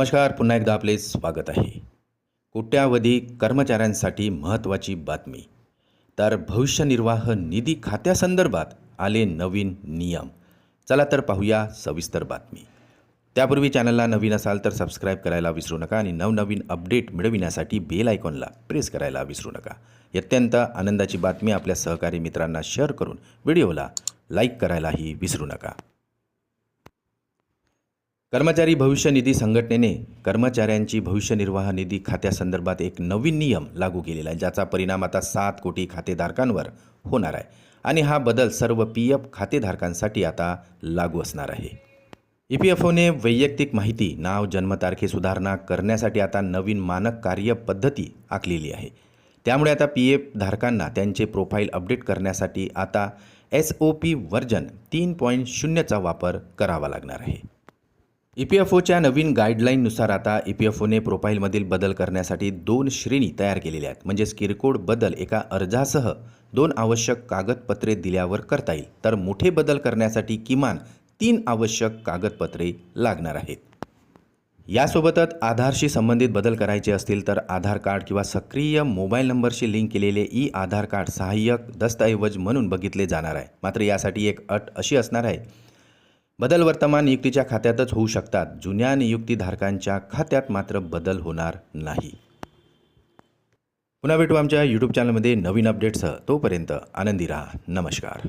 नमस्कार पुन्हा एकदा आपले स्वागत आहे. कोट्यावधी कर्मचाऱ्यांसाठी महत्त्वाची बातमी. तर भविष्य निर्वाह निधी खात्यासंदर्भात आले नवीन नियम. चला तर पाहूया सविस्तर बातमी. त्यापूर्वी चॅनलला नवीन असाल तर सबस्क्राईब करायला विसरू नका आणि नवनवीन अपडेट मिळविण्यासाठी बेल आयकॉनला प्रेस करायला विसरू नका. अत्यंत आनंदाची बातमी आपल्या सहकारी मित्रांना शेअर करून व्हिडिओला लाईक करायलाही विसरू नका. कर्मचारी भविष्य निधी संघटनेने कर्मचाऱ्यांची भविष्य निर्वाह निधी खात्यासंदर्भात एक नवीन नियम लागू केलेला आहे ज्याचा परिणाम आता सात कोटी खातेधारकांवर होणार आहे. आणि हा बदल सर्व पी एफ खातेधारकांसाठी आता लागू असणार आहे. ई पी एफ ओने वैयक्तिक माहिती नाव जन्मतारखे सुधारणा करण्यासाठी आता नवीन मानक कार्यपद्धती आखलेली आहे. त्यामुळे आता पी एफ धारकांना त्यांचे प्रोफाईल अपडेट करण्यासाठी आता एस ओ पी वर्जन तीन पॉईंट शून्यचा वापर करावा लागणार आहे. ई पी एफ ओच्या नवीन गाईडलाईननुसार आता ई पी एफ ओने प्रोफाईलमधील बदल करण्यासाठी दोन श्रेणी तयार केलेल्या आहेत. म्हणजेच किरकोळ बदल एका अर्जासह दोन आवश्यक कागदपत्रे दिल्यावर करता येईल. तर मोठे बदल करण्यासाठी किमान तीन आवश्यक कागदपत्रे लागणार आहेत. यासोबतच आधारशी संबंधित बदल करायचे असतील तर आधार कार्ड किंवा सक्रिय मोबाईल नंबरशी लिंक केलेले ई आधार कार्ड सहाय्यक दस्तऐवज म्हणून बघितले जाणार आहे. मात्र यासाठी एक अट अशी असणार आहे बदल वर्तमान नियुक्तीच्या खात्यातच होऊ शकतात. जुन्या नियुक्तीधारकांच्या खात्यात मात्र बदल होणार नाही. पुन्हा भेटू आमच्या यूट्यूब चॅनलमध्ये नवीन अपडेट्स तोपर्यंत आनंदी राहा. नमस्कार.